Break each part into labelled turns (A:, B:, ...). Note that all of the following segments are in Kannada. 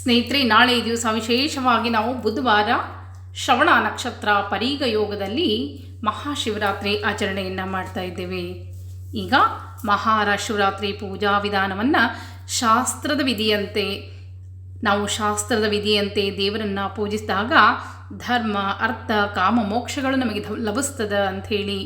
A: ಸ್ನೇಹಿತರೆ, ನಾಳೆ ದಿವಸ ವಿಶೇಷವಾಗಿ ನಾವು ಬುಧವಾರ ಶ್ರವಣ ನಕ್ಷತ್ರ ಪರೀಗ ಯೋಗದಲ್ಲಿ ಮಹಾಶಿವರಾತ್ರಿ ಆಚರಣೆಯನ್ನು ಮಾಡ್ತಾ ಇದ್ದೇವೆ. ಈಗ ಮಹಾರಾಶಿವರಾತ್ರಿ ಪೂಜಾ ವಿಧಾನವನ್ನು ಶಾಸ್ತ್ರದ ವಿಧಿಯಂತೆ, ನಾವು ಶಾಸ್ತ್ರದ ವಿಧಿಯಂತೆ ದೇವರನ್ನು ಪೂಜಿಸಿದಾಗ ಧರ್ಮ, ಅರ್ಥ, ಕಾಮ, ಮೋಕ್ಷಗಳು ನಮಗೆ ಲಭಿಸ್ತದ ಅಂಥೇಳಿ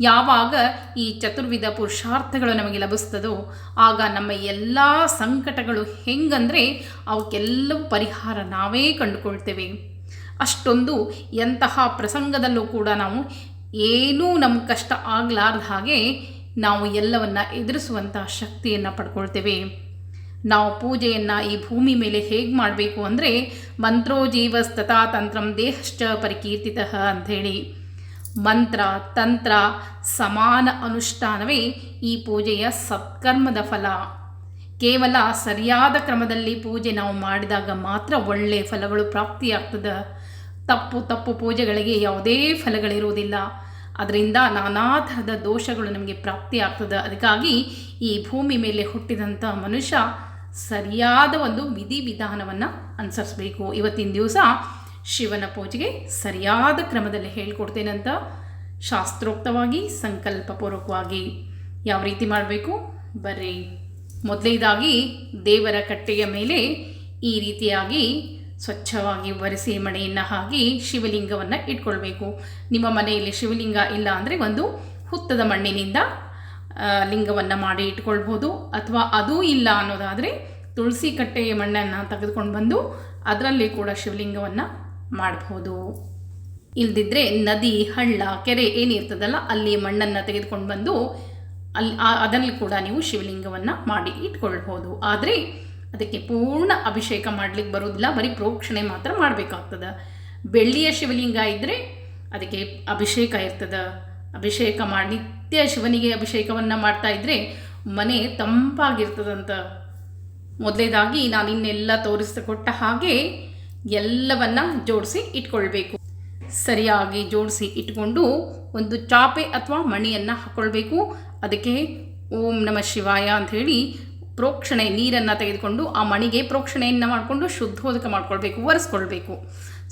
A: ಯಾವಾಗ ಈ ಚತುರ್ವಿಧ ಪುರುಷಾರ್ಥಗಳು ನಮಗೆ ಲಭಿಸ್ತದೋ ಆಗ ನಮ್ಮ ಎಲ್ಲ ಸಂಕಟಗಳು ಹೆಂಗಂದರೆ ಅವಕ್ಕೆಲ್ಲವೂ ಪರಿಹಾರ ನಾವೇ ಕಂಡುಕೊಳ್ತೇವೆ. ಅಷ್ಟೊಂದು ಎಂತಹ ಪ್ರಸಂಗದಲ್ಲೂ ಕೂಡ ನಾವು ಏನೂ ನಮ್ಮ ಕಷ್ಟ ಆಗಲಾರ್ದ ಹಾಗೆ ನಾವು ಎಲ್ಲವನ್ನು ಎದುರಿಸುವಂಥ ಶಕ್ತಿಯನ್ನು ಪಡ್ಕೊಳ್ತೇವೆ. ನಾವು ಪೂಜೆಯನ್ನು ಈ ಭೂಮಿ ಮೇಲೆ ಹೇಗೆ ಮಾಡಬೇಕು ಅಂದರೆ ಮಂತ್ರೋ ಜೀವಸ್ತಥಾ ತಂತ್ರಂ ದೇಹಶ್ಚ ಪರಿಕೀರ್ತಿತ ಅಂಥೇಳಿ. ಮಂತ್ರ, ತಂತ್ರ, ಸಮಾನ ಅನುಷ್ಠಾನವೇ ಈ ಪೂಜೆಯ ಸತ್ಕರ್ಮದ ಫಲ. ಕೇವಲ ಸರಿಯಾದ ಕ್ರಮದಲ್ಲಿ ಪೂಜೆ ನಾವು ಮಾಡಿದಾಗ ಮಾತ್ರ ಒಳ್ಳೆಯ ಫಲಗಳು ಪ್ರಾಪ್ತಿಯಾಗ್ತದೆ. ತಪ್ಪು ತಪ್ಪು ಪೂಜೆಗಳಿಗೆ ಯಾವುದೇ ಫಲಗಳಿರುವುದಿಲ್ಲ. ಅದರಿಂದ ನಾನಾ ಥರದ ದೋಷಗಳು ನಮಗೆ ಪ್ರಾಪ್ತಿಯಾಗ್ತದೆ. ಅದಕ್ಕಾಗಿ ಈ ಭೂಮಿ ಮೇಲೆ ಹುಟ್ಟಿದಂಥ ಮನುಷ್ಯ ಸರಿಯಾದ ಒಂದು ವಿಧಿವಿಧಾನವನ್ನು ಅನುಸರಿಸಬೇಕು. ಇವತ್ತಿನ ದಿವಸ ಶಿವನ ಪೂಜೆಗೆ ಸರಿಯಾದ ಕ್ರಮದಲ್ಲಿ ಹೇಳ್ಕೊಡ್ತೇನಂತ ಶಾಸ್ತ್ರೋಕ್ತವಾಗಿ, ಸಂಕಲ್ಪಪೂರ್ವಕವಾಗಿ ಯಾವ ರೀತಿ ಮಾಡಬೇಕು? ಬರ್ರಿ. ಮೊದಲೇದಾಗಿ ದೇವರ ಕಟ್ಟೆಯ ಮೇಲೆ ಈ ರೀತಿಯಾಗಿ ಸ್ವಚ್ಛವಾಗಿ ಒರೆಸಿ ಮಣೆಯನ್ನು ಹಾಕಿ ಶಿವಲಿಂಗವನ್ನು ಇಟ್ಕೊಳ್ಬೇಕು. ನಿಮ್ಮ ಮನೆಯಲ್ಲಿ ಶಿವಲಿಂಗ ಇಲ್ಲ ಅಂದರೆ ಒಂದು ಹುತ್ತದ ಮಣ್ಣಿನಿಂದ ಲಿಂಗವನ್ನು ಮಾಡಿ ಇಟ್ಕೊಳ್ಬೋದು. ಅಥವಾ ಅದೂ ಇಲ್ಲ ಅನ್ನೋದಾದರೆ ತುಳಸಿ ಕಟ್ಟೆಯ ಮಣ್ಣನ್ನು ತೆಗೆದುಕೊಂಡು ಬಂದು ಅದರಲ್ಲಿ ಕೂಡ ಶಿವಲಿಂಗವನ್ನು ಮಾಡಬಹುದು ಇಲ್ದಿದ್ರೆ ನದಿ, ಹಳ್ಳ, ಕೆರೆ ಏನಿರ್ತದಲ್ಲ ಅಲ್ಲಿ ಮಣ್ಣನ್ನು ತೆಗೆದುಕೊಂಡು ಬಂದು ಅಲ್ಲಿ ಅದರಲ್ಲಿ ಕೂಡ ನೀವು ಶಿವಲಿಂಗವನ್ನು ಮಾಡಿ ಇಟ್ಕೊಳ್ಬೋದು. ಆದರೆ ಅದಕ್ಕೆ ಪೂರ್ಣ ಅಭಿಷೇಕ ಮಾಡಲಿಕ್ಕೆ ಬರೋದಿಲ್ಲ ಬರೀ ಪ್ರೋಕ್ಷಣೆ ಮಾತ್ರ ಮಾಡಬೇಕಾಗ್ತದೆ. ಬೆಳ್ಳಿಯ ಶಿವಲಿಂಗ ಇದ್ದರೆ ಅದಕ್ಕೆ ಅಭಿಷೇಕ ಇರ್ತದೆ. ಅಭಿಷೇಕ ಮಾಡಿ, ನಿತ್ಯ ಶಿವನಿಗೆ ಅಭಿಷೇಕವನ್ನು ಮಾಡ್ತಾ ಇದ್ದರೆ ಮನೆ ತಂಪಾಗಿರ್ತದಂತ. ಮೊದಲೇದಾಗಿ ನಾನು ಇನ್ನೆಲ್ಲ ತೋರಿಸಿಕೊಟ್ಟ ಹಾಗೆ ಎಲ್ಲವನ್ನ ಜೋಡಿಸಿ ಇಟ್ಕೊಳ್ಬೇಕು. ಸರಿಯಾಗಿ ಜೋಡಿಸಿ ಇಟ್ಕೊಂಡು ಒಂದು ಚಾಪೆ ಅಥವಾ ಮಣಿಯನ್ನು ಹಾಕ್ಕೊಳ್ಬೇಕು ಅದಕ್ಕೆ ಓಂ ನಮ ಶಿವಾಯ ಅಂಥೇಳಿ ಪ್ರೋಕ್ಷಣೆ ನೀರನ್ನು ತೆಗೆದುಕೊಂಡು ಆ ಮಣಿಗೆ ಪ್ರೋಕ್ಷಣೆಯನ್ನು ಮಾಡಿಕೊಂಡು ಶುದ್ಧೋದಕ ಮಾಡ್ಕೊಳ್ಬೇಕು, ಒರೆಸ್ಕೊಳ್ಬೇಕು.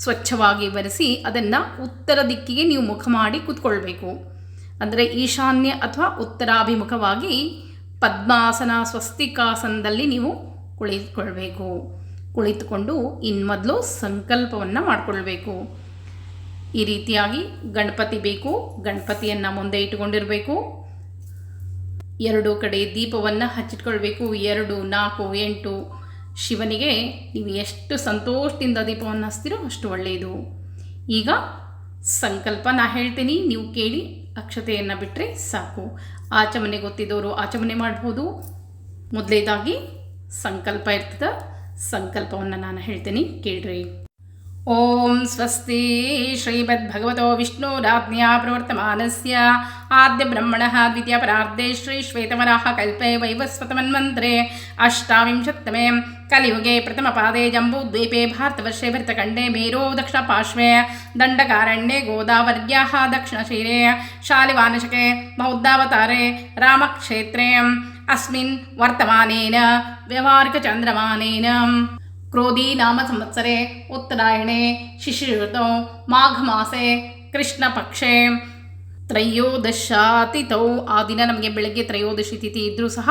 A: ಸ್ವಚ್ಛವಾಗಿ ಒರೆಸಿ ಅದನ್ನು ಉತ್ತರ ದಿಕ್ಕಿಗೆ ನೀವು ಮುಖ ಮಾಡಿ ಕೂತ್ಕೊಳ್ಬೇಕು. ಅಂದರೆ ಈಶಾನ್ಯ ಅಥವಾ ಉತ್ತರಾಭಿಮುಖವಾಗಿ ಪದ್ಮಾಸನ ಸ್ವಸ್ತಿಕಾಸನದಲ್ಲಿ ನೀವು ಕುಳಿತುಕೊಳ್ಬೇಕು. ಕುಳಿತುಕೊಂಡು ಇನ್ನು ಮೊದಲು ಸಂಕಲ್ಪವನ್ನು ಮಾಡಿಕೊಳ್ಬೇಕು. ಈ ರೀತಿಯಾಗಿ ಗಣಪತಿ ಬೇಕು, ಗಣಪತಿಯನ್ನು ಮುಂದೆ ಇಟ್ಟುಕೊಂಡಿರಬೇಕು. ಎರಡು ಕಡೆ ದೀಪವನ್ನು ಹಚ್ಚಿಟ್ಕೊಳ್ಬೇಕು. ಎರಡು, ನಾಲ್ಕು, ಎಂಟು ಶಿವನಿಗೆ ನೀವು ಎಷ್ಟು ಸಂತೋಷದಿಂದ ದೀಪವನ್ನು ಹಚ್ತೀರೋ ಅಷ್ಟು ಒಳ್ಳೆಯದು. ಈಗ ಸಂಕಲ್ಪ ನಾ ಹೇಳ್ತೀನಿ, ನೀವು ಕೇಳಿ ಅಕ್ಷತೆಯನ್ನು ಬಿಟ್ಟರೆ ಸಾಕು. ಆಚಮನೆ ಗೊತ್ತಿದ್ದವರು ಆಚಮನೆ ಮಾಡ್ಬೋದು. ಮೊದಲೇದಾಗಿ ಸಂಕಲ್ಪ ಇರ್ತದೆ. ಸಂಕಲ್ಪವನ್ನು ನಾನು ಹೇಳ್ತೀನಿ, ಕೇಳ್ರಿ. ಓಂ ಸ್ವಸ್ತಿ ಶ್ರೀಮದ್ ಭಗವತೋ ವಿಷ್ಣು ರಾಜ್ಞ ಪ್ರವರ್ತಮಾನಸ್ಯ. ಆದ್ಯ ಬ್ರಹ್ಮಣ ದ್ವಿತೀಯ ಪರಾರ್ಧೆ ಶ್ರೀ ಶ್ವೇತವರಾಹ ಕಲ್ಪೆ ವೈವಸ್ವತಮನ್ಮಂತ್ರೆ ಅಷ್ಟಾವಿಂಶತ್ತಮೇ ಕಲಿಯುಗೆ ಪ್ರಥಮ ಪಾದೆ ಜಂಬೂದ್ವೀಪೇ ಭಾರತವರ್ಷೆ ಭರತಖಂಡೆ ಮೇರೋ ದಕ್ಷಿಣ ಪಾರ್ಶ್ವೇ ದಂಡಕಾರಣ್ಯೆ ಗೋದಾವರ್ಯಾ ದಕ್ಷಿಣಶಿರೆ. ಶಾಲಿವಾನಶಕೆ ಬೌದ್ಧಾವತಾರೆ ರಾಮಕ್ಷೇತ್ರೇ. ಅಸ್ಮಿನ್ ವರ್ತಮಾನೇನ ವ್ಯವಹಾರಿಕಚಂದ್ರಮಾನೇನ ಕ್ರೋಧಿ ನಾಮ ಸಂವತ್ಸರೆ ಉತ್ತರಾಯಣೆ ಶಿಶಿಋತೌ ಮಾಘಮಾಸೆ ಕೃಷ್ಣಪಕ್ಷೆ ತ್ರಯೋದಶಾತಿಥೌ ಆ ದಿನ ನಮಗೆ ಬೆಳಗ್ಗೆ ತ್ರಯೋದಶಿ ತಿಥಿ ಇದ್ದರೂ ಸಹ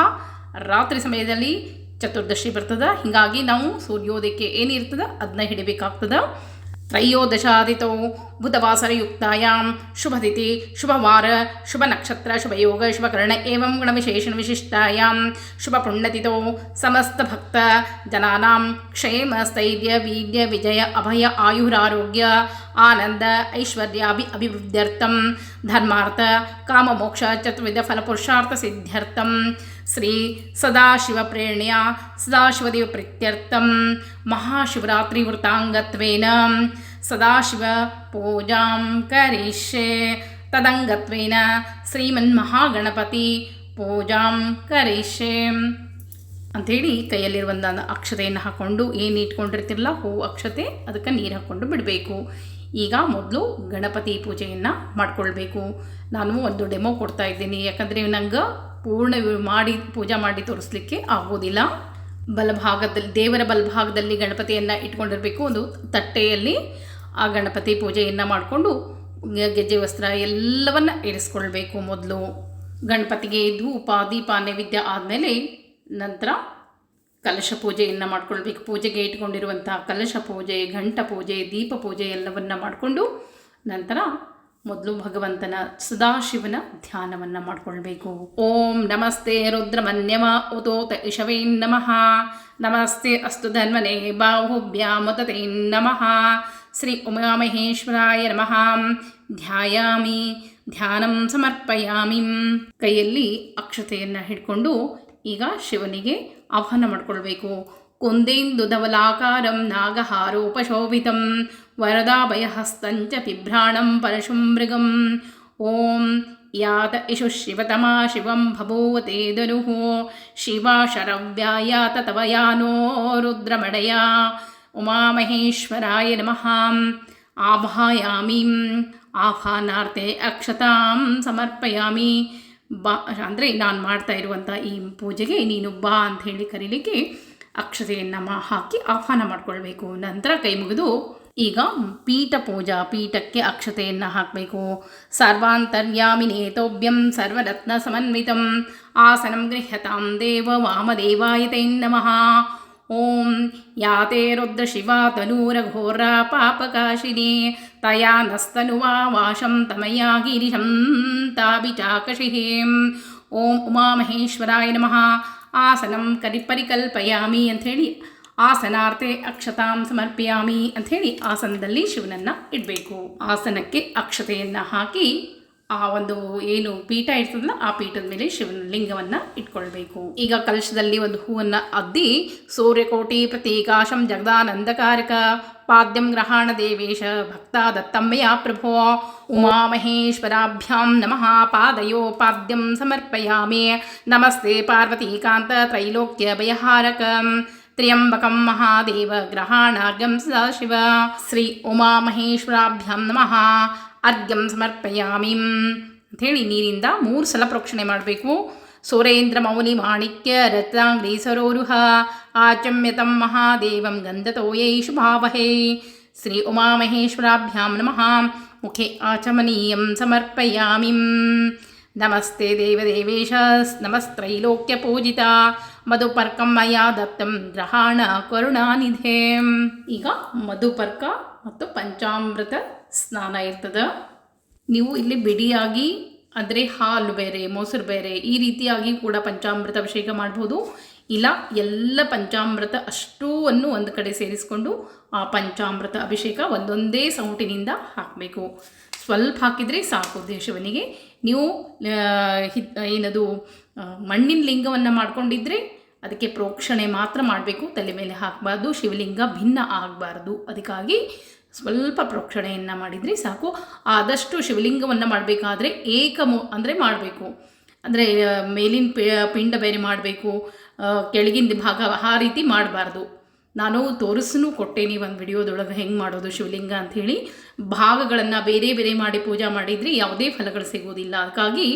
A: ರಾತ್ರಿ ಸಮಯದಲ್ಲಿ ಚತುರ್ದಶಿ ಬರ್ತದೆ. ಹೀಗಾಗಿ ನಾವು ಸೂರ್ಯೋದಯಕ್ಕೆ ಏನಿರ್ತದೆ? ಅದನ್ನ ಹಿಡಿಬೇಕಾಗ್ತದೆ. त्रयोदशादितौ बुधवासरयुक्तायां शुभतिथि शुभवार शुभनक्षत्र शुभयोग शुभकर्ण एवं गुणविशेषणविशिष्टायां शुभपुण्यतिथौ समस्तभक्तजनानां क्षेमस्थैर्यवीर्यविजय अभय आयुरारोग्य आनन्द ऐश्वर्याभि अभिवृद्ध्यर्थं धर्मार्थ काममोक्षचतुर्विधफलपुरुषार्थसिद्ध्यर्थं ಐಶ್ವರ್ಯಾಭಿ ಸದಾಶಿವ ಪ್ರೇರಣೆಯ ಶ್ರೀ ಸದಾಶಿವದೇವ ಪ್ರೀತ್ಯರ್ಥಂ ಮಹಾಶಿವರಾತ್ರಿ ವೃತಾಂಗತ್ವೇನ ಸದಾಶಿವ ಪೂಜಾಂ ಕರಿಷ್ಯೆ ತದಂಗತ್ವೇನ ಶ್ರೀಮನ್ಮಹಾಗಣಪತಿ ಪೂಜಾಂ ಕರಿಷ್ಯೆ ಅಂಥೇಳಿ ಕೈಯಲ್ಲಿರುವಂಥ ಅಕ್ಷತೆಯನ್ನು ಹಾಕ್ಕೊಂಡು ಏನು ಇಟ್ಕೊಂಡಿರ್ತಿರಲ್ಲ ಹೂ ಅಕ್ಷತೆ ಅದಕ್ಕೆ ನೀರು ಹಾಕ್ಕೊಂಡು ಬಿಡಬೇಕು. ಈಗ ಮೊದಲು ಗಣಪತಿ ಪೂಜೆಯನ್ನು ಮಾಡ್ಕೊಳ್ಬೇಕು. ನಾನು ಒಂದು ಡೆಮೋ ಕೊಡ್ತಾ ಇದ್ದೀನಿ. ಯಾಕಂದರೆ ನಂಗೆ ಪೂರ್ಣ ಮಾಡಿ, ಪೂಜೆ ಮಾಡಿ ತೋರಿಸ್ಲಿಕ್ಕೆ ಆಗೋದಿಲ್ಲ. ಬಲಭಾಗದಲ್ಲಿ, ದೇವರ ಬಲಭಾಗದಲ್ಲಿ ಗಣಪತಿಯನ್ನು ಇಟ್ಕೊಂಡಿರಬೇಕು. ಒಂದು ತಟ್ಟೆಯಲ್ಲಿ ಆ ಗಣಪತಿ ಪೂಜೆಯನ್ನು ಮಾಡಿಕೊಂಡು ಗೆಜ್ಜೆ, ವಸ್ತ್ರ ಎಲ್ಲವನ್ನು ಇರಿಸ್ಕೊಳ್ಬೇಕು ಮೊದಲು. ಗಣಪತಿಗೆ ಧೂಪ, ದೀಪ, ನೈವೇದ್ಯ ಆದಮೇಲೆ ನಂತರ ಕಲಶ ಪೂಜೆಯನ್ನು ಮಾಡ್ಕೊಳ್ಬೇಕು. ಪೂಜೆಗೆ ಇಟ್ಕೊಂಡಿರುವಂಥ ಕಲಶ ಪೂಜೆ, ಘಂಟ ಪೂಜೆ, ದೀಪ ಪೂಜೆ ಎಲ್ಲವನ್ನು ಮಾಡಿಕೊಂಡು ನಂತರ ಮೊದಲು ಭಗವಂತನ ಸದಾಶಿವನ ಧ್ಯಾನವನ್ನು ಮಾಡಿಕೊಳ್ಬೇಕು. ಓಂ ನಮಸ್ತೆ ರುದ್ರಮನ್ಯಮ ಉತೋತ ಇಶವೇ ನಮಃ. ನಮಸ್ತೆ ಅಸ್ತು ಧನ್ವನೆ ಬಾಹುಭ್ಯಾಮುತತೆ ನಮಃ. ಶ್ರೀ ಉಮಾಮಹೇಶ್ವರಾಯ ನಮಃ. ಧ್ಯಾಯಾಮಿ, ಧ್ಯಾನಂ ಸಮರ್ಪಯಾಮಿ. ಕೈಯಲ್ಲಿ ಅಕ್ಷತೆಯನ್ನು ಹಿಡ್ಕೊಂಡು ಈಗ ಶಿವನಿಗೆ ಆಹ್ವಾನ ಮಾಡಿಕೊಳ್ಬೇಕು. ಕುಂದೇಂದು ಧವಲಾಕಾರಂ ನಾಗಹಾರೋಪಶೋಭಿತಂ. ವರದಾಭಯಹಸ್ತಂಚ ಬಿಭ್ರಾಣಂ ಪರಶುಂ ಮೃಗಂ ಓಂ ಯಾತ ಇಶು ಶಿವತಮ ಶಿವಂ ಶಿವ ಶರವ್ಯಾಯಾತ ತವ ಯಾನೋ ರುದ್ರಮಣಯ ಉಮಾಮಹೇಶ್ವರಾಯ ನಮಃ ಆಭಾಯಾಮಿ ಆಹ್ವಾನಾರ್ತೆ ಅಕ್ಷತಾಂ ಸಮರ್ಪಯಾಮಿ ಬಾ ಅಂದರೆ ನಾನು ಮಾಡ್ತಾ ಇರುವಂಥ ಈ ಪೂಜೆಗೆ ನೀನು ಬಾ ಅಂತ ಹೇಳಿ ಕರೀಲಿಕ್ಕೆ ಅಕ್ಷತೆಯನ್ನು ಹಾಕಿ ಆಹ್ವಾನ ಮಾಡಿಕೊಳ್ಬೇಕು. ನಂತರ ಕೈ ಮುಗಿದು ಈಗ ಪೀಠ ಪೂಜಾ ಪೀಠಕ್ಕೆ ಅಕ್ಷತೆಯನ್ನು ಹಾಕಬೇಕು ಸರ್ವಾಂತರ್ಯಾಮಿನೇತೋಭ್ಯಂ ಸರ್ವರತ್ನ ಸಮನ್ವಿತಂ ಆಸನಂ ಗೃಹ್ಯತಾಂ ದೇವ ವಾಮದೇವಾಯ ತೈ ನಮಃ ಓಂ ಯಾತೆ ರುದ್ರ ಶಿವ ತನೂರಘೋರ ಪಾಪಕಾಶಿನಿ ತಯಾ ನಸ್ತನುವಾ ವಾಶಂ ತಮಯಾ ಗಿರಿಶಂ ತಾಬಿಚಾಕಶಿಹೀಂ ಓಂ ಉಮಾಮಹೇಶ್ವರಾಯ ನಮಃ ಆಸನಂ ಕರಿ ಪರಿಕಲ್ಪಯಾಮಿ ಅಂಥೇಳಿ ಆಸನಾರ್ತೆ ಅಕ್ಷತಾಂ ಸಮರ್ಪಯಾಮಿ ಅಂಥೇಳಿ ಆಸನದಲ್ಲಿ ಶಿವನನ್ನು ಇಡಬೇಕು. ಆಸನಕ್ಕೆ ಅಕ್ಷತೆಯನ್ನು ಹಾಕಿ ಆ ಒಂದು ಏನು ಪೀಠ ಇರ್ತದಲ್ಲ, ಆ ಪೀಠದ ಮೇಲೆ ಶಿವನ ಲಿಂಗವನ್ನು ಇಟ್ಕೊಳ್ಬೇಕು. ಈಗ ಕಲಶದಲ್ಲಿ ಒಂದು ಹೂವನ್ನು ಅದ್ದಿ, ಸೂರ್ಯಕೋಟಿ ಪ್ರತೀಕಾಶಂ ಜಗದಾನಂದಕಾರಕ, ಪಾದ್ಯಂ ಗ್ರಹಾಣ ದೇವೇಶ ಭಕ್ತ ದತ್ತಮ್ಮಯ ಪ್ರಭೋ ಉಮಾಮಹೇಶ್ವರಾಭ್ಯಾಂ ನಮಃ ಪಾದಯೋ ಪಾದ್ಯಂ ಸಮರ್ಪಯಾಮಿ, ನಮಸ್ತೆ ಪಾರ್ವತೀಕಾಂತ ತ್ರೈಲೋಕ್ಯ ಭಯಹಾರಕ ತ್ರ್ಯಂಬಕಂ ಮಹಾದೇವ ಗ್ರಹಾಣಾರ್ಗಂ ಸದಾಶಿವ ಶ್ರೀ ಉಮಾಮಹೇಶ್ವರಾಭ್ಯಾಂ ನಮಃ. ಅರ್ಘ್ಯಂ ಸಮರ್ಪಯಾಮಿ. ಅಂಥೇಳಿ ನೀರಿಂದ ಮೂರು ಸಲ ಪ್ರೋಕ್ಷಣೆ ಮಾಡಬೇಕು. ಸುರೇಂದ್ರ ಮೌಲಿ ಮಾಣಿಕ್ಯ ರತ್ನಾಂಗ್ರಿ ಸರೋರುಹ. ಆಚಮ್ಯತಂ ಮಹಾದೇವಂ ಗಂಧತೋಯೈ ಶುಭಾವಹೇ. ಶ್ರೀ ಉಮಾಮಹೇಶ್ವರಾಭ್ಯಾಂ ನಮಃ. ಮುಖೆ ಆಚಮನೀಯಂ ಸಮರ್ಪಯಾಮಿ. ನಮಸ್ತೆ ದೇವದೇವೇಶ. ನಮಸ್ತ್ರೈಲೋಕ್ಯಪೂಜಿತ ಮಧುಪರ್ಕಂ ಮಯಾ ದತ್ತಂ ಗ್ರಹಾಣ ಕರುಣಾನಿಧೆ. ಈಗ ಮಧುಪರ್ಕ ಮತ್ತು ಪಂಚಾಮೃತ ಸ್ನಾನ ಇರ್ತದೆ. ನೀವು ಇಲ್ಲಿ ಬಿಡಿಯಾಗಿ, ಅಂದರೆ ಹಾಲು ಬೇರೆ, ಮೊಸರು ಬೇರೆ, ಈ ರೀತಿಯಾಗಿ ಕೂಡ ಪಂಚಾಮೃತ ಅಭಿಷೇಕ ಮಾಡ್ಬೋದು. ಇಲ್ಲ, ಎಲ್ಲ ಪಂಚಾಮೃತ ಅಷ್ಟೂವನ್ನು ಒಂದು ಕಡೆ ಸೇರಿಸ್ಕೊಂಡು ಆ ಪಂಚಾಮೃತ ಅಭಿಷೇಕ ಒಂದೊಂದೇ ಸೌಟಿನಿಂದ ಹಾಕಬೇಕು. ಸ್ವಲ್ಪ ಹಾಕಿದರೆ ಸಾಕು ದೇಶವನಿಗೆ. ನೀವು ಏನದು ಮಣ್ಣಿನ ಲಿಂಗವನ್ನು ಮಾಡ್ಕೊಂಡಿದ್ರೆ ಅದಕ್ಕೆ ಪ್ರೋಕ್ಷಣೆ ಮಾತ್ರ ಮಾಡಬೇಕು. ತಲೆ ಮೇಲೆ ಹಾಕಬಾರ್ದು, ಶಿವಲಿಂಗ ಭಿನ್ನ ಆಗಬಾರ್ದು. ಅದಕ್ಕಾಗಿ ಸ್ವಲ್ಪ ಪ್ರೋಕ್ಷಣೆಯನ್ನು ಮಾಡಿದರೆ ಸಾಕು. ಆದಷ್ಟು ಶಿವಲಿಂಗವನ್ನು ಮಾಡಬೇಕಾದ್ರೆ ಏಕಮು, ಅಂದರೆ ಮಾಡಬೇಕು. ಅಂದರೆ ಮೇಲಿನ ಪಿಂಡ ಬೇರೆ ಮಾಡಬೇಕು. ಕೆಳಗಿನ ಭಾಗ ಆ ರೀತಿ ಮಾಡಬಾರ್ದು. ನಾನು ತೋರಿಸ್ನೂ ಕೊಟ್ಟೇನಿ ಒಂದು ವಿಡಿಯೋದೊಳಗೆ ಹೆಂಗೆ ಮಾಡೋದು ಶಿವಲಿಂಗ ಅಂಥೇಳಿ ಭಾಗಗಳನ್ನು ಬೇರೆ ಬೇರೆ ಮಾಡಿ ಪೂಜೆ ಮಾಡಿದರೆ ಯಾವುದೇ ಫಲಗಳು ಸಿಗೋದಿಲ್ಲ. ಅದಕ್ಕಾಗಿ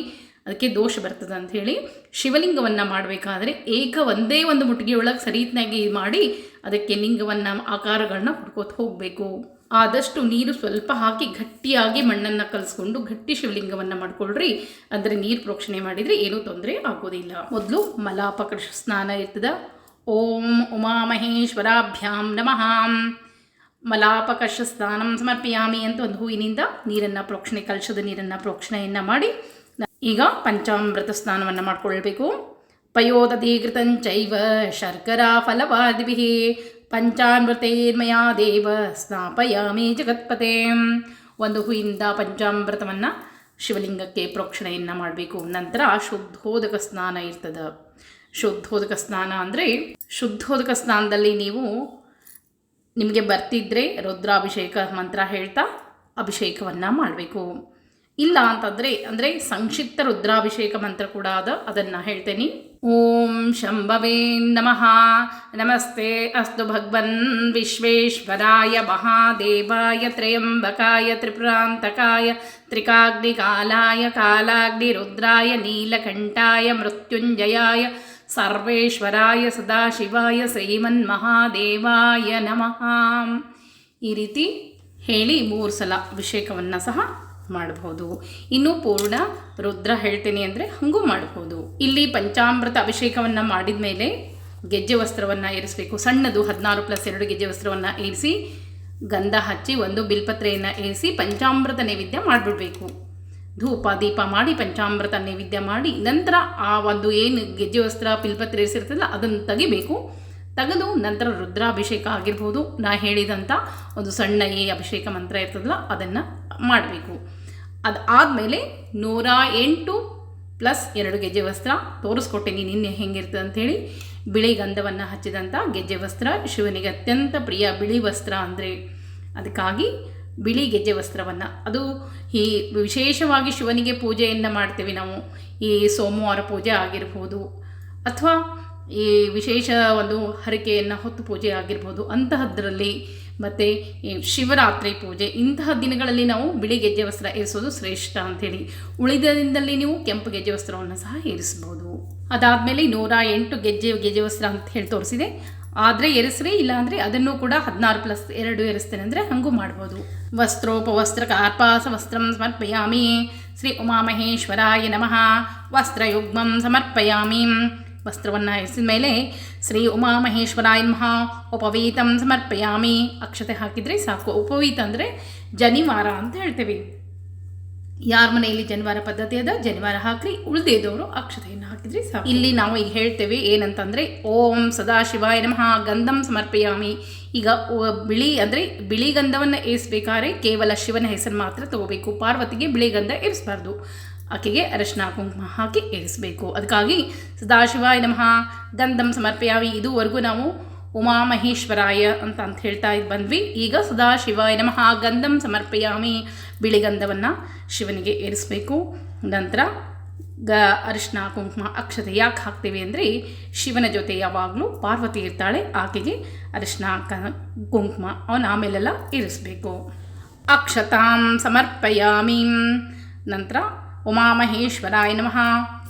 A: ಅದಕ್ಕೆ ದೋಷ ಬರ್ತದೆ ಅಂಥೇಳಿ ಶಿವಲಿಂಗವನ್ನು ಮಾಡಬೇಕಾದ್ರೆ ಏಕ ಒಂದೇ ಒಂದು ಮುಟ್ಟಿಗೆ ಒಳಗೆ ಸರಿತ್ನಾಗಿ ಮಾಡಿ ಅದಕ್ಕೆ ಲಿಂಗವನ್ನು ಆಕಾರಗಳನ್ನ ಹುಡ್ಕೋತ ಹೋಗಬೇಕು. ಆದಷ್ಟು ನೀರು ಸ್ವಲ್ಪ ಹಾಕಿ ಗಟ್ಟಿಯಾಗಿ ಮಣ್ಣನ್ನು ಕಲಿಸ್ಕೊಂಡು ಗಟ್ಟಿ ಶಿವಲಿಂಗವನ್ನು ಮಾಡ್ಕೊಳ್ರಿ. ಅಂದರೆ ನೀರು ಪ್ರೋಕ್ಷಣೆ ಮಾಡಿದರೆ ಏನೂ ತೊಂದರೆ ಆಗೋದಿಲ್ಲ. ಮೊದಲು ಮಲಾಪಕೃಷ ಸ್ನಾನ ಇರ್ತದ. ಓಂ ಉಮಾಮಹೇಶ್ವರಾಭ್ಯಾಂ ನಮಃ. ಮಲಾಪಕರ್ಷ ಸ್ನಾನಂ ಸಮರ್ಪಿಯಾಮಿ ಅಂತ ಒಂದು ಹೂವಿನಿಂದ ನೀರನ್ನು ಪ್ರೋಕ್ಷಣೆ, ಕಲಶದ ನೀರನ್ನು ಪ್ರೋಕ್ಷಣೆಯನ್ನು ಮಾಡಿ ಈಗ ಪಂಚಾಮೃತ ಸ್ನಾನವನ್ನು ಮಾಡಿಕೊಳ್ಬೇಕು. ಪಯೋದಧೀಕೃತಂಚೈವ ಶರ್ಕರ ಫಲವಾದಿಭಿ. ಪಂಚಾಮೃತೈರ್ಮಯ ದೇವ ಸ್ನಾಪಯಾಮಿ ಜಗತ್ಪತೆ. ಒಂದು ಹೂವಿಂದ ಪಂಚಾಮೃತವನ್ನು ಶಿವಲಿಂಗಕ್ಕೆ ಪ್ರೋಕ್ಷಣೆಯನ್ನು ಮಾಡಬೇಕು. ನಂತರ ಶುದ್ಧೋದಕ ಸ್ನಾನ ಇರ್ತದೆ. ಶುದ್ಧೋದಕ ಸ್ನಾನ ಅಂದರೆ ಶುದ್ಧೋದಕ ಸ್ನಾನದಲ್ಲಿ ನೀವು ನಿಮಗೆ ಬರ್ತಿದ್ರೆ ರುದ್ರಾಭಿಷೇಕ ಮಂತ್ರ ಹೇಳ್ತಾ ಅಭಿಷೇಕವನ್ನು ಮಾಡಬೇಕು. ಇಲ್ಲ ಅಂತಂದರೆ, ಅಂದರೆ ಸಂಕ್ಷಿಪ್ತ ರುದ್ರಾಭಿಷೇಕ ಮಂತ್ರ ಕೂಡ ಅದ ಅದನ್ನು ಹೇಳ್ತೇನೆ. ಓಂ ಶಂಭವೇ ನಮಃ. ನಮಸ್ತೆ, ಅಸ್ತು ಭಗವನ್ ವಿಶ್ವೇಶ್ವರಾಯ ಮಹಾದೇವಾಯ ತ್ರಯಂಬಕಾಯ ತ್ರಿಪುರಾಂತಕಾಯ ಕಾಲಾಗ್ನಿ ರುದ್ರಾಯ ನೀಲಕಂಠಾಯ ಮೃತ್ಯುಂಜಯಾಯ ಸರ್ವೇಶ್ವರಾಯ ಸದಾಶಿವಾಯ ಶ್ರೀಮನ್ಮಹಾದೇವಾಯ ನಮಃ. ಈ ರೀತಿ ಹೇಳಿ ಮೂರು ಸಲ ಅಭಿಷೇಕವನ್ನು ಸಹ ಮಾಡಬಹುದು. ಇನ್ನು ಪೂರ್ಣ ರುದ್ರ ಹೇಳ್ತೀನಿ ಅಂದರೆ ಹಾಗೂ ಮಾಡಬಹುದು. ಇಲ್ಲಿ ಪಂಚಾಮೃತ ಅಭಿಷೇಕವನ್ನು ಮಾಡಿದ ಮೇಲೆ ಗೆಜ್ಜೆ ವಸ್ತ್ರವನ್ನು ಏರಿಸಬೇಕು. ಸಣ್ಣದು ಹದಿನಾರು ಪ್ಲಸ್ ಎರಡು ಗೆಜ್ಜೆ ವಸ್ತ್ರವನ್ನು ಏರಿಸಿ ಗಂಧ ಹಚ್ಚಿ ಒಂದು ಬಿಲ್ಪತ್ರೆಯನ್ನು ಏರಿಸಿ ಪಂಚಾಮೃತ ನೈವೇದ್ಯ ಮಾಡಿಬಿಡ್ಬೇಕು. ಧೂಪ, ದೀಪ ಮಾಡಿ ಪಂಚಾಮೃತ ನೈವೇದ್ಯ ಮಾಡಿ ನಂತರ ಆ ಒಂದು ಏನು ಗೆಜ್ಜೆ ವಸ್ತ್ರ, ಬಿಲ್ಪತ್ರೆ ಏರಿಸಿರ್ತದಲ್ಲ ಅದನ್ನು ತೆಗಿಬೇಕು. ತೆಗೆದು ನಂತರ ರುದ್ರಾಭಿಷೇಕ ಆಗಿರ್ಬೋದು. ನಾ ಹೇಳಿದಂಥ ಒಂದು ಸಣ್ಣ ಏ ಅಭಿಷೇಕ ಮಂತ್ರ ಇರ್ತದಲ್ಲ ಅದನ್ನು ಮಾಡಬೇಕು. ಅದು ಆದಮೇಲೆ ನೂರ ಎಂಟು ಪ್ಲಸ್ ಎರಡು ಗೆಜ್ಜೆ ವಸ್ತ್ರ ತೋರಿಸ್ಕೊಟ್ಟೇನಿ. ನಿನ್ನೆ ಹೆಂಗಿರ್ತದೆ ಅಂಥೇಳಿ ಬಿಳಿ ಗಂಧವನ್ನು ಹಚ್ಚಿದಂಥ ಗೆಜ್ಜೆ ವಸ್ತ್ರ. ಶಿವನಿಗೆ ಅತ್ಯಂತ ಪ್ರಿಯ ಬಿಳಿ ವಸ್ತ್ರ ಅಂದರೆ ಅದಕ್ಕಾಗಿ ಬಿಳಿ ಗೆಜ್ಜೆ ವಸ್ತ್ರವನ್ನು. ಅದು ಈ ವಿಶೇಷವಾಗಿ ಶಿವನಿಗೆ ಪೂಜೆಯನ್ನು ಮಾಡ್ತೇವೆ ನಾವು. ಈ ಸೋಮವಾರ ಪೂಜೆ ಆಗಿರ್ಬೋದು. ಅಥವಾ ಈ ವಿಶೇಷ ಒಂದು ಹರಕೆಯನ್ನು ಹೊತ್ತು ಪೂಜೆ ಆಗಿರ್ಬೋದು ಅಂತಹದ್ರಲ್ಲಿ. ಮತ್ತು ಈ ಶಿವರಾತ್ರಿ ಪೂಜೆ, ಇಂತಹ ದಿನಗಳಲ್ಲಿ ನಾವು ಬಿಳಿ ಗೆಜ್ಜೆ ವಸ್ತ್ರ ಏರಿಸೋದು ಶ್ರೇಷ್ಠ ಅಂಥೇಳಿ. ಉಳಿದ ದಿನದಲ್ಲಿ ನೀವು ಕೆಂಪು ಗೆಜ್ಜೆ ವಸ್ತ್ರವನ್ನು ಸಹ ಏರಿಸ್ಬೋದು. ಅದಾದಮೇಲೆ ನೂರ ಎಂಟು ಗೆಜ್ಜೆ ಗೆಜ್ಜೆ ವಸ್ತ್ರ ಅಂತ ಹೇಳಿ ತೋರಿಸಿದೆ. ಆದರೆ ಎರಿಸ್ರಿ ಇಲ್ಲಾಂದರೆ ಅದನ್ನು ಕೂಡ ಹದಿನಾರು ಪ್ಲಸ್ ಎರಡು ಎರಿಸ್ತೇನೆ ಅಂದರೆ ಹಾಗೂ ಮಾಡ್ಬೋದು. ವಸ್ತ್ರೋಪವಸ್ತ್ರ ಕಾರ್ಪಾಸ ವಸ್ತ್ರಂ ಸಮರ್ಪಯಾಮಿ. ಶ್ರೀ ಉಮಾಮಹೇಶ್ವರಾಯ ನಮಃ. ವಸ್ತ್ರಯುಗ್ಮಂ ಸಮರ್ಪಯಾಮಿ. ವಸ್ತ್ರವನ್ನು ಹೆಸಿದ ಮೇಲೆ ಶ್ರೀ ಉಮಾಮಹೇಶ್ವರಾಯ ಮಹಾ ಉಪವೀತಂ ಸಮರ್ಪಯಾಮಿ ಅಕ್ಷತೆ ಹಾಕಿದರೆ ಸಾಕು. ಉಪವೀತ ಅಂದರೆ ಜನಿವಾರ ಅಂತ ಹೇಳ್ತೇವೆ. ಯಾರ ಮನೆಯಲ್ಲಿ ಜನಿವಾರ ಪದ್ಧತಿ ಅದ? ಜನಿವಾರ ಹಾಕ್ರಿ ಉಳಿದಿದ್ದವರು ಅಕ್ಷತೆಯನ್ನು ಹಾಕಿದ್ರಿ ಸಾಕು. ಇಲ್ಲಿ ನಾವು ಈಗ ಹೇಳ್ತೇವೆ ಏನಂತಂದರೆ, ಓಂ ಸದಾಶಿವಾಯ ನಮಃ, ಗಂಧಂ ಸಮರ್ಪಯಾಮಿ. ಈಗ ಬಿಳಿ ಅಂದರೆ ಬಿಳಿ ಗಂಧವನ್ನು ಏರಿಸ್ಬೇಕಾದ್ರೆ ಕೇವಲ ಶಿವನ ಹೆಸರು ಮಾತ್ರ ತಗೋಬೇಕು. ಪಾರ್ವತಿಗೆ ಬಿಳಿ ಗಂಧ ಏರಿಸಬಾರ್ದು. ಆಕೆಗೆ ಅರಶಿನ ಕುಂಕುಮ ಹಾಕಿ ಏರಿಸಬೇಕು. ಅದಕ್ಕಾಗಿ ಸದಾಶಿವಾಯ ನಮಃ. ಗಂಧಂ ಸಮರ್ಪಯಾಮಿ. ಇದುವರೆಗೂ ನಾವು ಉಮಾಮಹೇಶ್ವರಾಯ ಅಂತ ಅಂತ ಹೇಳ್ತಾ ಇದ್ ಬಂದ್ವಿ. ಈಗ ಸದಾಶಿವಾಯ ನಮಃ. ಗಂಧಂ ಸಮರ್ಪಯಾಮಿ. ಬಿಳಿ ಗಂಧವನ್ನು ಶಿವನಿಗೆ ಏರಿಸಬೇಕು. ನಂತರ ಗ ಅರಿಶಿನ ಕುಂಕುಮ ಅಕ್ಷತೆ ಯಾಕೆ ಹಾಕ್ತೀವಿ ಅಂದರೆ ಶಿವನ ಜೊತೆ ಯಾವಾಗಲೂ ಪಾರ್ವತಿ ಇರ್ತಾಳೆ, ಆಕೆಗೆ ಅರಿಶಿನ ಕ ಕುಂಕುಮ ಅವನ ಆಮೇಲೆಲ್ಲ ಇರಿಸಬೇಕು ಅಕ್ಷತಾಂ ಸಮರ್ಪಯಾಮಿ. ನಂತರ ಉಮಾಮಹೇಶ್ವರಾಯ ನಮಃ.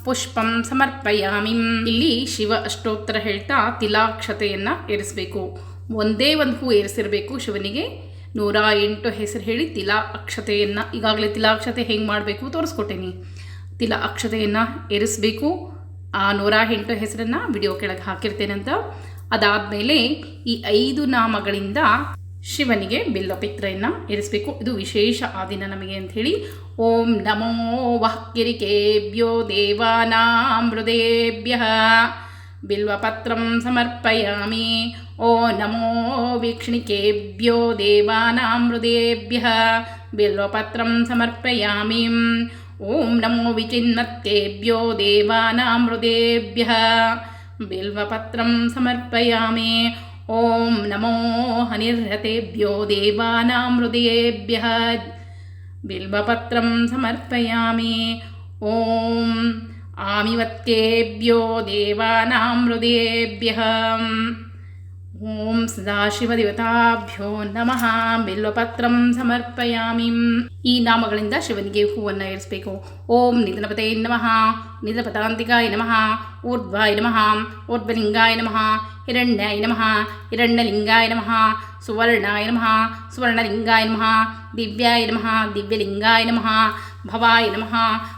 A: ಪುಷ್ಪಂ ಸಮರ್ಪಯಾಮಿ. ಇಲ್ಲಿ ಶಿವ ಅಷ್ಟೋತ್ತರ ಹೇಳ್ತಾ ತಿಲಾಕ್ಷತೆಯನ್ನು ಏರಿಸಬೇಕು. ಒಂದೇ ಒಂದು ಹೂ ಏರಿಸಿರಬೇಕು ಶಿವನಿಗೆ. ನೂರ ಎಂಟು ಹೆಸರು ಹೇಳಿ ತಿಲಾ ಅಕ್ಷತೆಯನ್ನು ಈಗಾಗಲೇ ತಿಲಾಕ್ಷತೆ ಹೆಂಗೆ ಮಾಡಬೇಕು ತೋರಿಸ್ಕೊಟ್ಟೇನಿ. ತಿಲ ಅಕ್ಷತೆಯನ್ನು ಏರಿಸಬೇಕು. ಆ ನೂರ ಎಂಟು ಹೆಸರನ್ನು ವಿಡಿಯೋ ಕೆಳಗೆ ಹಾಕಿರ್ತೇನೆ ಅಂತ ಅದಾದಮೇಲೆ ಈ ಐದು ನಾಮಗಳಿಂದ ಶಿವನಿಗೆ ಬಿಲ್ಲಪಿತ್ರೆಯನ್ನು ಏರಿಸಬೇಕು ಇದು ವಿಶೇಷ ಆ ದಿನ ನಮಗೆ ಅಂಥೇಳಿ. ಓಂ ನಮೋ ವಹ್ಕಿರಿಕೇಭ್ಯೋ ದೇವಾನಾಂ ಹೃದಯೇಭ್ಯ. ಬಿಲ್ವಪತ್ರಂ ಸಮರ್ಪಯಾಮಿ. ಓ ನಮೋ ವೀಕ್ಷಣಿಕೇಭ್ಯೋ ದೇವಾನಾಂ ಹೃದಯೇಭ್ಯ. ಬಿಲ್ವಪತ್ರಂ ಸಮರ್ಪಯಾಮಿ. ಓಂ ನಮೋ ವಿಚಿನ್ಮತ್ತೇಭ್ಯೋ ದೇವಾನಾಂ ಹೃದಯೇಭ್ಯ. ಬಿಲ್ವಪತ್ರಂ ಸಮರ್ಪಯಾಮಿ. ॐ नमो हनिर्हतेभ्यो देवानां हृदयेभ्यः। बिल्वपत्रं समर्पयामि। ॐ आमिवत्येभ्यो देवानां हृदयेभ्यः। ಓಂ ಸದಾಶಿವದೇವತಾಭ್ಯೋ ನಮಃ ಬಿಲ್ವಪತ್ರಂ ಸಮರ್ಪಯಾಮಿ ಈ ನಾಮಗಳಿಂದ ಶಿವನಿಗೆ ಹೂವನ್ನು ಏರಿಸಬೇಕು. ಓಂ ನಿಧನಪತೆ ನಮಃ. ನಿಧನಪತಾಂತಿಕಾಯ ನಮಃ. ಊರ್ಧ್ವಾಯ ನಮಃ. ಊರ್ಧ್ವಲಿಂಗಾಯ ನಮಃ. ಹಿರಣ್ಯಾಯ ನಮಃ. ಹಿರಣ್ಯಲಿಂಗಾಯ ನಮಃ. ಸುವರ್ಣಾಯ ನಮಃ. ಸುವರ್ಣಲಿಂಗಾಯ ನಮಃ. ದಿವ್ಯಾಯ ನಮಃ. ದಿವ್ಯಲಿಂಗಾಯ ನಮಃ. ಭವಾಯ ನಮಃ.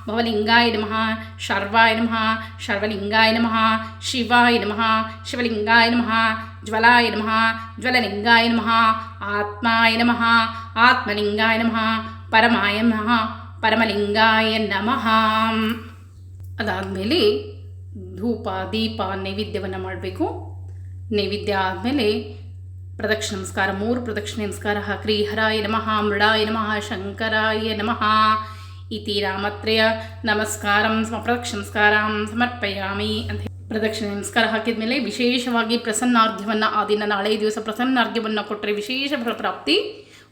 A: ಭವಲಿಂಗಾಯ ನಮಃ. ಶರ್ವಾಯ ನಮಃ. ಶರ್ವಲಿಂಗಾಯ ನಮಃ. ಶಿವಾಯ ನಮಃ. ಶಿವಲಿಂಗಾಯ ನಮಃ. ಜ್ವಲಾಯ ನಮಃ ಜ್ವಲಲಿಂಗಾಯ ನಮಃ ಆತ್ಮಾಯ ನಮಃ ಆತ್ಮಲಿಂಗಾಯ ನಮಃ ಪರಮಾಯ ನಮಃ ಪರಮಲಿಂಗಾಯ ನಮಃ ಅದಾದಮೇಲೆ ಧೂಪ, ದೀಪ, ನೈವೇದ್ಯವನ್ನು ಮಾಡಬೇಕು. ನೈವೇದ್ಯ ಆದಮೇಲೆ ಪ್ರದಕ್ಷಿಣ ನಮಸ್ಕಾರ, ಮೂರು ಪ್ರದಕ್ಷಿಣೆ ನಮಸ್ಕಾರ. ಹಾಕ್ರಿ ಹರಾಯ ನಮಃ ಮೃಡಾಯ ನಮಃ, ಶಂಕರಾಯ ನಮಃ. ಇತಿ ರಾಮತ್ರಯ ನಮಸ್ಕಾರಂ ಸಮ, ಪ್ರದಕ್ಷಿಣ ನಮಸ್ಕಾರಂ ಸಮರ್ಪಯಾಮಿ ಅಂತ ಹೇಳಿ ಪ್ರದಕ್ಷಿಣೆ ನಮಸ್ಕಾರ ಹಾಕಿದ ಮೇಲೆ ವಿಶೇಷವಾಗಿ ಪ್ರಸನ್ನಾರ್ಘ್ಯವನ್ನು ಆ ದಿನ ನಾಳೆ ದಿವಸ ಪ್ರಸನ್ನಾರ್ಘ್ಯವನ್ನು ಕೊಟ್ಟರೆ ವಿಶೇಷ ಪ್ರಾಪ್ತಿ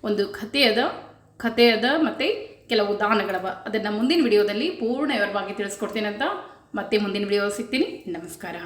A: ಒಂದು ಕಥೆಯದ ಕಥೆಯದ ಮತ್ತು ಕೆಲವು ದಾನಗಳವ. ಅದನ್ನು ಮುಂದಿನ ವಿಡಿಯೋದಲ್ಲಿ ಪೂರ್ಣ ವಿವರವಾಗಿ ತಿಳಿಸ್ಕೊಡ್ತೀನಿ ಅಂತ ಮತ್ತೆ ಮುಂದಿನ ವಿಡಿಯೋ ಸಿಗ್ತೀನಿ. ನಮಸ್ಕಾರ.